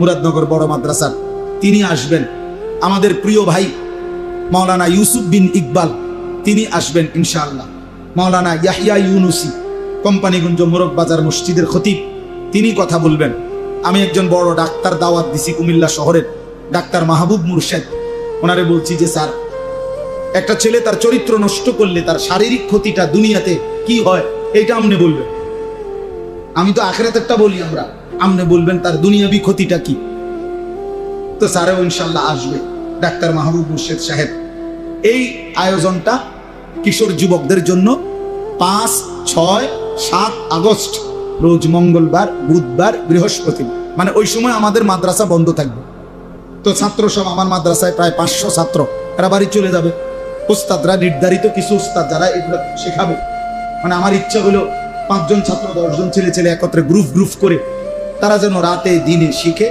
মুরাদনগর বড় মাদ্রাসার। তিনি আসবেন। আমাদের প্রিয় ভাই মাওলানা ইউসুফ বিন ইকবাল, তিনি আসবেন ইনশাআল্লাহ। মাওলানা ইয়াহিয়া ইউনুসি, কোম্পানিগঞ্জ মোরগ বাজার মসজিদের খতিব, তিনি কথা বলবেন। আমি একজন বড় ডাক্তার দাওয়াত দিছি কুমিল্লা শহরের, ডাক্তার মাহবুব মুর্শেদ। ওনারে বলছি যে, স্যার, একটা ছেলে তার চরিত্র নষ্ট করলে তার শারীরিক ক্ষতিটা দুনিয়াতে কি হয়, এইটা আমনে বলবেন। আমি তো আখেরাতেরটা বলি আমরা। আমনে বলবেন, তার দুনিয়াবি ক্ষতিটা কি? তো স্যারেও ইনশাল্লাহ আসবে, ডাক্তার মাহবুব মুর্শেদ সাহেব। এই আয়োজনটা কিশোর যুবকদের জন্য পাঁচ, ছয়, সাত আগস্ট, রোজ মঙ্গলবার, বুধবার, বৃহস্পতিবার মানে ওই সময় আমাদের মাদ্রাসা বন্ধ থাকবে। তো ছাত্র সব আমার মাদ্রাসায় প্রায় পাঁচশো ছাত্র, এরা বাড়ি চলে যাবে। উস্তাদরা নির্ধারিত কিছু উস্তাদ যারা এগুলো শেখাবে। মানে আমার ইচ্ছা হলো পাঁচজন ছাত্র, দশজন ছেলে ছেলে একত্রে গ্রুপ গ্রুপ করে তারা যেন রাতে দিনে শিখে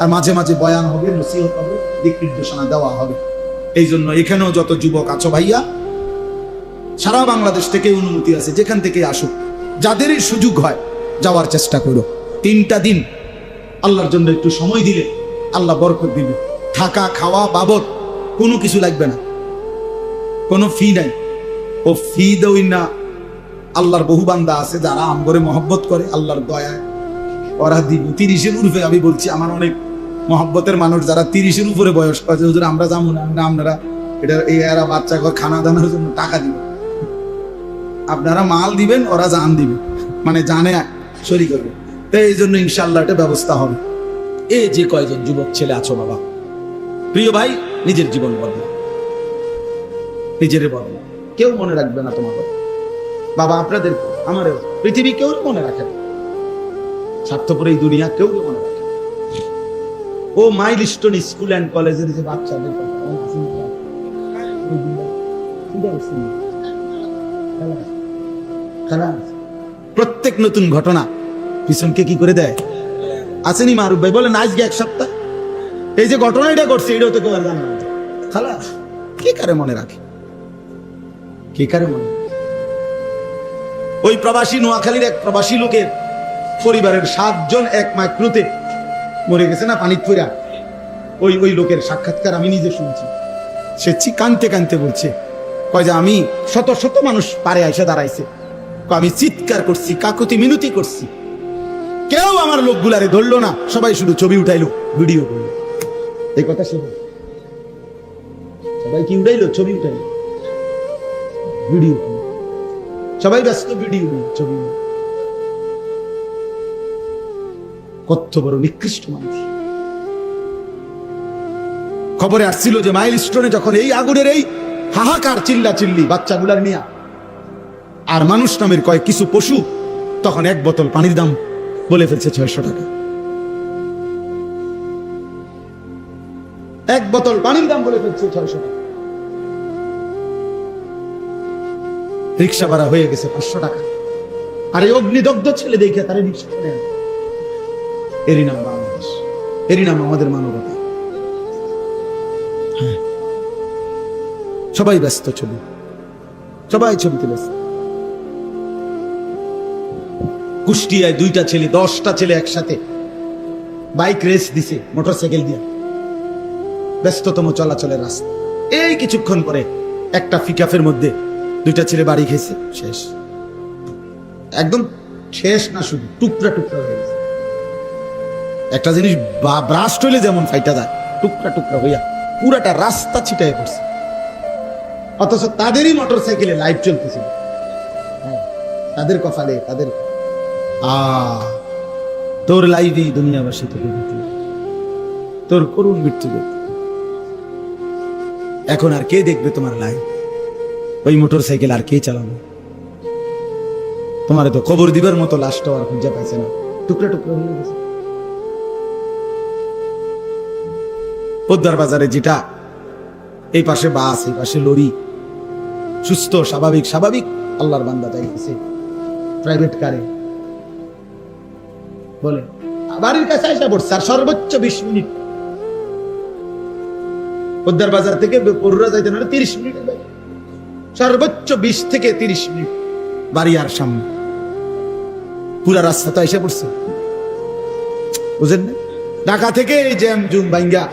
আর মাঝে মাঝে বয়ান হবে, নসিহত হবে, দিক নির্দেশনা দেওয়া হবে। এই জন্য এখানেও যত যুবক আছো ভাইয়া, সারা বাংলাদেশ থেকে অনুমতি আছে, যেখান থেকে আসুক। যাদেরই সুযোগ হয়, যাওয়ার চেষ্টা করো। তিনটা দিন আল্লাহর জন্য একটু সময় দিলে আল্লাহ বরকত দিবে। থাকা, খাওয়া বাবদ কোনো কিছু লাগবে না। কোনো ফি নাই। ও ফি দই না আল্লাহর বহু বান্দা আছে যারা আমগরে মহব্বত করে আল্লাহর দয়ায়। ওরা দিব তিরিশের উর্ফে, আমি বলছি আমার অনেক মহব্বতের মানুষ যারা তিরিশের উপরে বয়স আছে। হুজুর, আমরা যাব না আপনারা এটা এই এরা বাচ্চা ঘর খানা দানার জন্য টাকা দিবে। আপনারা মাল দিবেন, ওরা জান দিবে। মানে জানে সরি করবে। তো এই জন্য ইনশাল্লাহ এটা ব্যবস্থা হবে। এই যে কয়জন যুবক ছেলে আছো বাবা, প্রিয় ভাই, নিজের জীবন বদলা নিজের বদলা কেউ মনে রাখবে না তোমার কথা। বাবা আপনাদের আমারও পৃথিবী কেউ মনে রাখে স্বার্থপর এই দুনিয়া কেউ মনে রাখে ও মাইল স্টোন স্কুল অ্যান্ড কলেজের যে বাচ্চাদের। খেলা, খেলা। প্রত্যেক নতুন ঘটনা পিছনকে কি করে দেয়? আসেনি মারুফ ভাই বলেন আজকে এক সপ্তাহ। এই যে ঘটনা এটা ঘটছে এটাও তো কেউ আর জানে কে কারে মনে রাখে? কে কারে মনে? ওই প্রবাসী নোয়াখালীর এক প্রবাসী লোকের পরিবারের সাতজন এক মাইক্রোতে মরে গেছে না পানিত ফুরা ওই ওই লোকের সাক্ষাৎকার আমি নিজে শুনছি। সে চি কানতে কানতে বলছে, কয় যে আমি শত শত মানুষ পারে এসে দাঁড়াইছে। আমি চিৎকার করছি, কাকুতি মিনতি করছি। কেউ আমার লোকগুলারে ধরলো না, সবাই শুধু ছবি উঠাইলো, ভিডিও করল। এই কথা শুনে সবাই কি উঠাইলো, ছবি উঠাইলো? ভিডিও। সবাই ব্যস্ত ভিডিও ছবি কত বড় নিকৃষ্ট মানুষ। খবরে আসছিল যে মাইল স্টোনে যখন এই আগুনের এই হাহাকার চিল্লা চিল্লি বাচ্চাগুলার নিয়ে আর মানুষ নামের কয়েক কিছু পশু তখন এক বোতল পানির দাম বলে ফেলছে ছয়শো টাকা। এক বোতল পানির দাম বলে ফেলছে ছয়শো টাকা। রিক্সা ভাড়া হয়ে গেছে পাঁচশো টাকা। আর এই অগ্নিদগ্ধ ছেলে দেখে তারা রিক্সা আনে। এরই নাম বাংলাদেশ। এরই নাম আমাদের মানবতা। হ্যাঁ। সবাই ব্যস্ত ছবি। সবাই ছবিতে ব্যস্ত। কুষ্টিয়ায় দুইটা ছেলে, দশটা ছেলে একসাথে বাইক রেস দিছে, মোটরসাইকেল দিয়ে। ব্যস্ততম চলাচলের রাস্তা। এই কিছুক্ষণ পরে একটা ফিকাফের মধ্যে দুইটা ছেলে বাড়ি খেয়েছে। শেষ। একদম শেষ না শুধু টুকরা টুকরা হয়ে গেছে। একটা জিনিস ব্রাস্ট হইলে যেমন ফাইটা যায় টুকরা টুকরা হইয়া পুরাটা রাস্তা ছিটায় পড়ছে। অথচ তাদেরই মোটর সাইকেলে লাইভ চলতেছিল হ্যাঁ, তাদের কপালে তাদের আ তোর লাইভে দুনিয়াবাসী তোকে তোর করুণ মৃত্যু এখন আর কে দেখবে তোমার লাইভ ওই মোটর সাইকেল আর কে চালাবো? তোমার তো কবর দিবার মতো লাশটাও আর খুঁজে পাইছে না। টুকরা টুকরা হয়ে গেছে। পোদ্দার বাজারে যেটা, এই পাশে বাস, এই পাশে লরি, সুস্থ, স্বাভাবিক স্বাভাবিক আল্লাহর বান্দা যাইতেছে প্রাইভেট কারে বলে, বাড়ির কাছে আসা পড়ছে আর সর্বোচ্চ বিশ মিনিট। পোদ্দার বাজার থেকে পড়ুরা যাইতে না, তিরিশ মিনিট সর্বোচ্চ বিশ থেকে তিরিশ মিনিট বাড়ি আর সামনে। পুরা রাস্তা তো এসে পড়ছে। বুঝেন না? ঢাকা থেকে এই জ্যাম জুম বাইঙ্গা